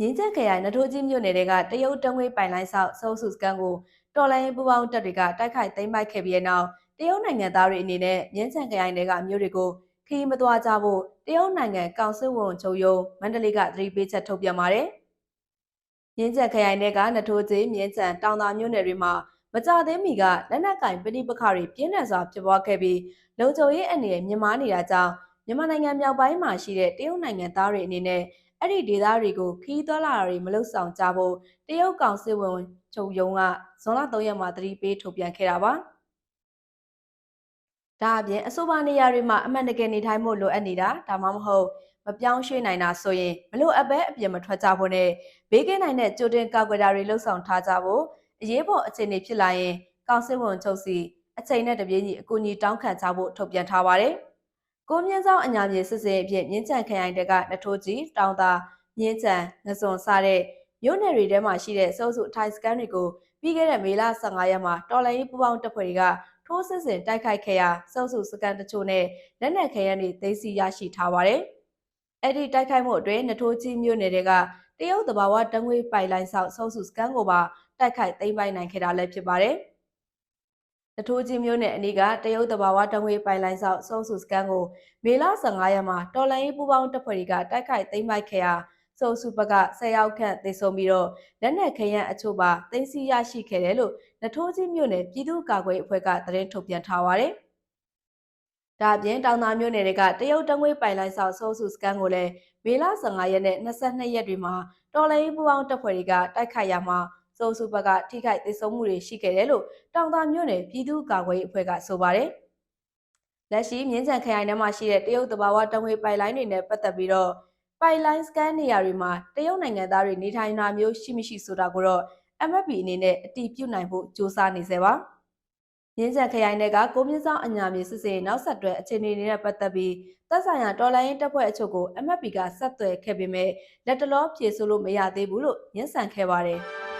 ငင်းချက်ခရိုင်နထိုးကြီးမြို့နယ်တွေကတရုတ်တငွေပိုင်လိုင်းဆောက်စုပ်စုစကန်ကိုတော်လိုင်းပူပေါင်းတပ်တွေကတိုက်ခိုက်သိမ်းပိုက်ခဲ့ပြီးတဲ့နောက်တရုတ်နိုင်ငံသားတွေအနေနဲ့ငင်းချက်ခရိုင်တွေကမြို့တွေကိုခီးမသွားကြဖို့တရုတ်နိုင်ငံကောင်စစ်ဝန်ချုပ်ရုံးမန္တလေးကသတိပေးချက်ထုတ်ပြန်ပါတယ်။ငင်းချက်ခရိုင်တွေကနထိုးကြီးမြင်းချံတောင်သာမြို့နယ်တွေမှာမကြသေးမီကလက်နက်ကင်ပဋိပက္ခတွေပြင်းထန်စွာဖြစ်ပွားခဲ့ပြီးလုံခြုံရေးအနေနဲ့မြင့်မားနေတာကြောင့်မြန်မာနိုင်ငံမြောက်ပိုင်းမှာရှိတဲ့တရုတ်နိုင်ငံသားတွေအနေနဲ့ အဲ့ဒီဒေသတွေကိုခီးသွွာလာတွေမလုဆောင်ကြဖို့တရုတ်ကောင်စစ်ဝန်ချုပ်ရုံးကဇွန်လ3ရက်မှာသတိပေးထုတ်ပြန်ခဲ့တာပါ။ဒါအပြင်အဆိုပါနေရာတွေမှာအမှန်တကယ်နေထိုင်ဖို့လိုအပ်နေတာဒါမှမဟုတ်မပြောင်းရွှေ့နိုင်တာဆိုရင်မလို့အပ်ပဲအပြင်မထွက်ကြဖို့နဲ့ဘေးကင်းနိုင်တဲ့ကြိုတင်ကာကွယ်တာတွေလှုပ်ဆောင်ထားကြဖို့အရေးပေါ်အခြေအနေဖြစ်လာရင်ကောင်စစ်ဝန်ချုပ်စီအချိန်နဲ့တပြေးညီအကူအညီတောင်းခံကြဖို့ထုတ်ပြန်ထားပါတယ်။ ကိုမြင့်ဆောင်အညာမြေစစ်စင်အဖြစ်မြင်းချံခရိုင်တက်ကနထိုးကြီးတောင်သာမြင်းချံငစွန်စတဲ့မြို့နယ်တွေထဲမှာရှိတဲ့စိုးစုထိုင်စကန်တွေကိုပြီးခဲ့တဲ့မေလ15ရက်မှာတော်လိုင်းပူပေါင်းတပ်ဖွဲ့တွေကထိုးစစ်ဆင်တိုက်ခိုက်ခဲ့ရာစိုးစုစကန်တချို့နဲ့လက်နက်ခဲယမ်းတွေသိမ်းဆည်းရရှိထားပါတယ်။အဲ့ဒီတိုက်ခိုက်မှုအတွင်းနထိုးကြီးမြို့နယ်တွေကတရုတ်တဘာဝတငွေပိုင်လိုင်းဆောက်စိုးစုစကန်ကိုပါတိုက်ခိုက်သိမ်းပိုက်နိုင်ခဲ့တာလည်းဖြစ်ပါတယ်။ တထိုးကြီးမျိုးနဲ့အနီးကတရုတ်တဘာဝတငွေပိုင်လိုင်းဆောက်စုံစုစကန်ကိုမေလ15ရက်မှာတော်လိုင်းပူပေါင်းတပ်ဖွဲ့တွေကတိုက်ခိုက်သိမ်းပိုက်ခဲ့ရာစုံစုဘက်က10ရောက်ခန့်သေဆုံးပြီးတော့လက်နက်ခဲယမ်းအချို့ပါသိမ်းဆည်းရရှိခဲ့တယ်လို့နထိုးကြီးမျိုးနဲ့ပြည်သူ့ကာကွယ်အဖွဲ့ကသတင်းထုတ်ပြန်ထားပါတယ်။ဒါအပြင်တောင်သာမြို့နယ်တွေကတရုတ်တငွေပိုင်လိုင်းဆောက်စုံစုစကန်ကိုလည်းမေလ15ရက်နဲ့22ရက်တွေမှာတော်လိုင်းပူပေါင်းတပ်ဖွဲ့တွေကတိုက်ခိုက်ရမှာ စုံစုဘက်ကထိခိုက်ဒေဆုံးမှုတွေရှိခဲ့တယ်လို့တောင်သာမြို့နယ်ပြည်သူ့ကာကွယ်ရေးအဖွဲ့ကဆိုပါတယ်။လက်ရှိမြင်းချံခရိုင်ထဲမှာရှိတဲ့တရုတ်တဘာဝတငွေပိုင်လိုင်းတွေနဲ့ပတ်သက်ပြီးတော့ပိုင်လိုင်းစကန်နေရာတွေမှာတရုတ်နိုင်ငံသားတွေနေထိုင်တာမျိုးရှိမရှိဆိုတာကိုတော့ MFP အနေနဲ့အတည်ပြုနိုင်ဖို့စ조사နေစေပါ။မြင်းချံခရိုင်တွေကကိုမြင့်ဆောင်အညာမြေစစ်စေနောက်ဆက်တွဲအခြေအနေတွေနဲ့ပတ်သက်ပြီးသက်ဆိုင်ရာတော်လိုင်းတပ်ဖွဲ့အချို့ကို MFP ကဆက်သွယ်ခဲ့ပေမဲ့လက်တလောဖြေဆိုလို့မရသေးဘူးလို့ညှဉ်းဆန်ခဲ့ပါတယ်။